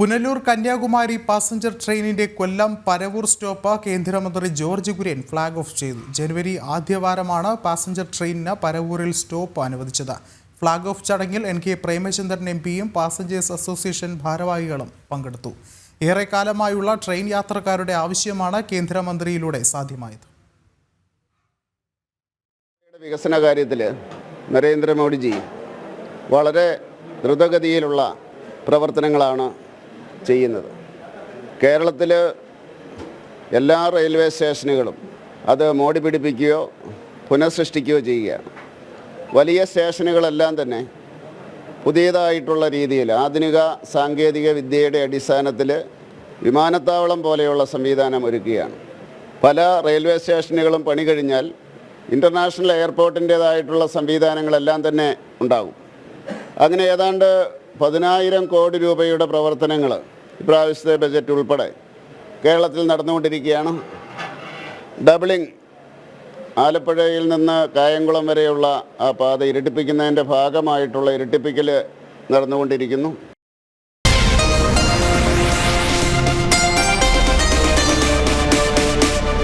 Punalur Kanyakumari passenger ട്രെയിനിന്റെ Kollam Paravur stop കേന്ദ്രമന്ത്രി George Kurian flag off ചെയ്തു. ജനുവരി ആദ്യവാരമാണ് പാസഞ്ചർ ട്രെയിനിന് പരവൂരിൽ സ്റ്റോപ്പ് അനുവദിച്ചത്. ഫ്ളാഗ് ഓഫ് ചടങ്ങിൽ എൻ കെ പ്രേമചന്ദ്രൻ എം പിയും പാസഞ്ചേഴ്സ് അസോസിയേഷൻ ഭാരവാഹികളും പങ്കെടുത്തു. ഏറെക്കാലമായുള്ള ട്രെയിൻ യാത്രക്കാരുടെ ആവശ്യമാണ് കേന്ദ്രമന്ത്രിയിലൂടെ സാധ്യമായത്. വികസന കാര്യത്തിൽ നരേന്ദ്രമോദിജി വളരെ ദ്രുതഗതിയിലുള്ള പ്രവർത്തനങ്ങളാണ് ചെയ്യുന്നത്. കേരളത്തിൽ എല്ലാ റെയിൽവേ സ്റ്റേഷനുകളും അത് മോടി പിടിപ്പിക്കുകയോ പുനഃസൃഷ്ടിക്കുകയോ ചെയ്യുകയാണ്. വലിയ സ്റ്റേഷനുകളെല്ലാം തന്നെ പുതിയതായിട്ടുള്ള രീതിയിൽ ആധുനിക സാങ്കേതിക വിദ്യയുടെ അടിസ്ഥാനത്തിൽ വിമാനത്താവളം പോലെയുള്ള സംവിധാനം ഒരുക്കുകയാണ്. പല റെയിൽവേ സ്റ്റേഷനുകളും പണി കഴിഞ്ഞാൽ ഇന്റർനാഷണൽ എയർപോർട്ടിന്റേതായിട്ടുള്ള സംവിധാനങ്ങളെല്ലാം തന്നെ ഉണ്ടാകും. അങ്ങനെ ഏതാണ്ട് പതിനായിരം കോടി രൂപയുടെ പ്രവർത്തനങ്ങൾ ഇപ്രാവശ്യത്തെ ബജറ്റ് ഉൾപ്പെടെ കേരളത്തിൽ നടന്നുകൊണ്ടിരിക്കുകയാണ്. ഡബിളിംഗ് ആലപ്പുഴയിൽ നിന്ന് കായംകുളം വരെയുള്ള ആ പാത ഇരട്ടിപ്പിക്കുന്നതിന്റെ ഭാഗമായിട്ടുള്ള ഇരട്ടിപ്പിക്കൽ നടന്നുകൊണ്ടിരിക്കുന്നു.